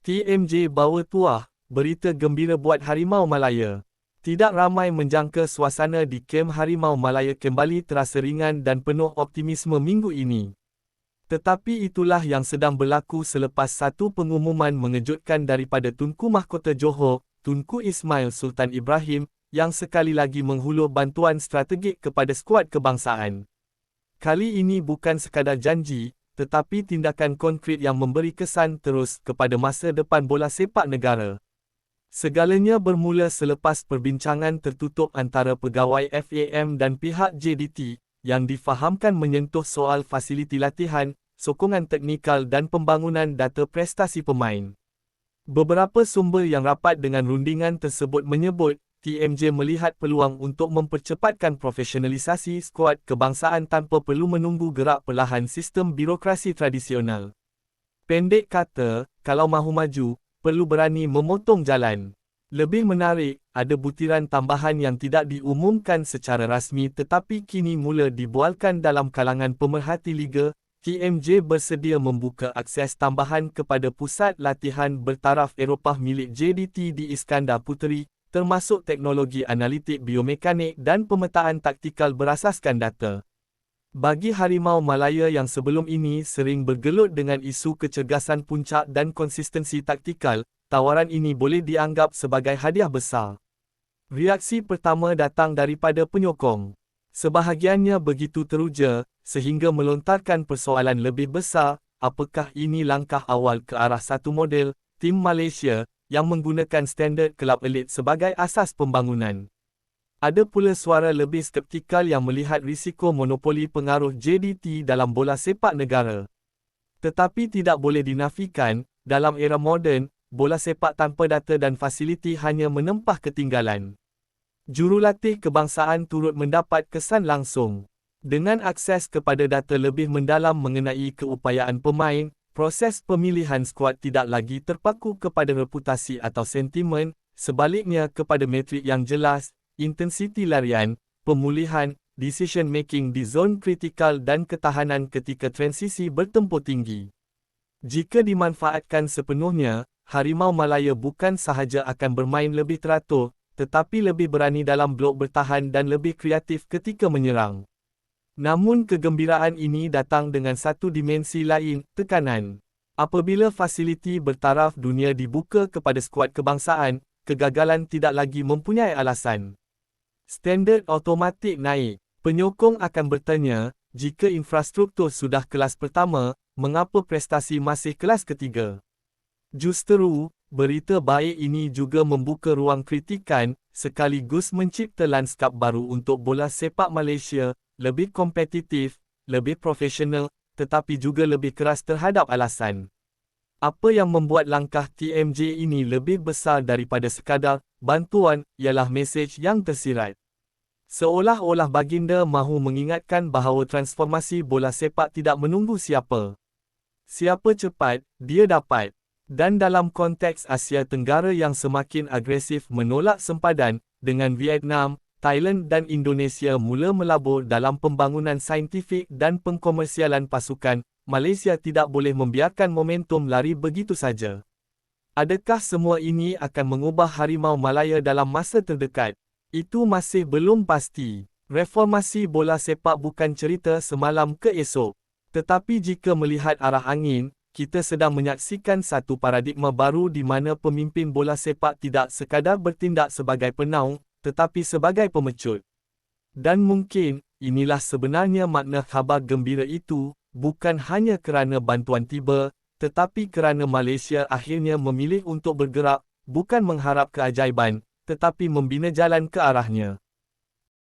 TMJ bawa tuah, berita gembira buat Harimau Malaya. Tidak ramai menjangka suasana di kem Harimau Malaya kembali terasa ringan dan penuh optimisme minggu ini. Tetapi itulah yang sedang berlaku selepas satu pengumuman mengejutkan daripada Tunku Mahkota Johor, Tunku Ismail Sultan Ibrahim, yang sekali lagi menghulur bantuan strategik kepada skuad kebangsaan. Kali ini bukan sekadar janji, tetapi tindakan konkret yang memberi kesan terus kepada masa depan bola sepak negara. Segalanya bermula selepas perbincangan tertutup antara pegawai FAM dan pihak JDT, yang difahamkan menyentuh soal fasiliti latihan, sokongan teknikal dan pembangunan data prestasi pemain. Beberapa sumber yang rapat dengan rundingan tersebut menyebut, TMJ melihat peluang untuk mempercepatkan profesionalisasi skuad kebangsaan tanpa perlu menunggu gerak perlahan sistem birokrasi tradisional. Pendek kata, kalau mahu maju, perlu berani memotong jalan. Lebih menarik, ada butiran tambahan yang tidak diumumkan secara rasmi tetapi kini mula dibualkan dalam kalangan pemerhati liga. TMJ bersedia membuka akses tambahan kepada pusat latihan bertaraf Eropah milik JDT di Iskandar Puteri, termasuk teknologi analitik biomekanik dan pemetaan taktikal berasaskan data. Bagi Harimau Malaya yang sebelum ini sering bergelut dengan isu kecergasan puncak dan konsistensi taktikal, tawaran ini boleh dianggap sebagai hadiah besar. Reaksi pertama datang daripada penyokong. Sebahagiannya begitu teruja, sehingga melontarkan persoalan lebih besar, apakah ini langkah awal ke arah satu model, tim Malaysia, yang menggunakan standard kelab elit sebagai asas pembangunan. Ada pula suara lebih skeptikal yang melihat risiko monopoli pengaruh JDT dalam bola sepak negara. Tetapi tidak boleh dinafikan, dalam era moden, bola sepak tanpa data dan fasiliti hanya menempah ketinggalan. Jurulatih kebangsaan turut mendapat kesan langsung. Dengan akses kepada data lebih mendalam mengenai keupayaan pemain, proses pemilihan skuad tidak lagi terpaku kepada reputasi atau sentimen, sebaliknya kepada metrik yang jelas, intensiti larian, pemulihan, decision making di zon kritikal dan ketahanan ketika transisi bertempuh tinggi. Jika dimanfaatkan sepenuhnya, Harimau Malaya bukan sahaja akan bermain lebih teratur, tetapi lebih berani dalam blok bertahan dan lebih kreatif ketika menyerang. Namun kegembiraan ini datang dengan satu dimensi lain, tekanan. Apabila fasiliti bertaraf dunia dibuka kepada skuad kebangsaan, kegagalan tidak lagi mempunyai alasan. Standard automatik naik. Penyokong akan bertanya, jika infrastruktur sudah kelas pertama, mengapa prestasi masih kelas ketiga? Justeru, berita baik ini juga membuka ruang kritikan, sekaligus mencipta lanskap baru untuk bola sepak Malaysia, lebih kompetitif, lebih profesional, tetapi juga lebih keras terhadap alasan. Apa yang membuat langkah TMJ ini lebih besar daripada sekadar bantuan ialah mesej yang tersirat. Seolah-olah baginda mahu mengingatkan bahawa transformasi bola sepak tidak menunggu siapa. Siapa cepat, dia dapat. Dan dalam konteks Asia Tenggara yang semakin agresif menolak sempadan, dengan Vietnam, Thailand dan Indonesia mula melabur dalam pembangunan saintifik dan pengkomersialan pasukan, Malaysia tidak boleh membiarkan momentum lari begitu saja. Adakah semua ini akan mengubah Harimau Malaya dalam masa terdekat? Itu masih belum pasti. Reformasi bola sepak bukan cerita semalam ke esok. Tetapi jika melihat arah angin, kita sedang menyaksikan satu paradigma baru di mana pemimpin bola sepak tidak sekadar bertindak sebagai penaung, tetapi sebagai pemecut. Dan mungkin, inilah sebenarnya makna khabar gembira itu, bukan hanya kerana bantuan tiba, tetapi kerana Malaysia akhirnya memilih untuk bergerak, bukan mengharap keajaiban, tetapi membina jalan ke arahnya.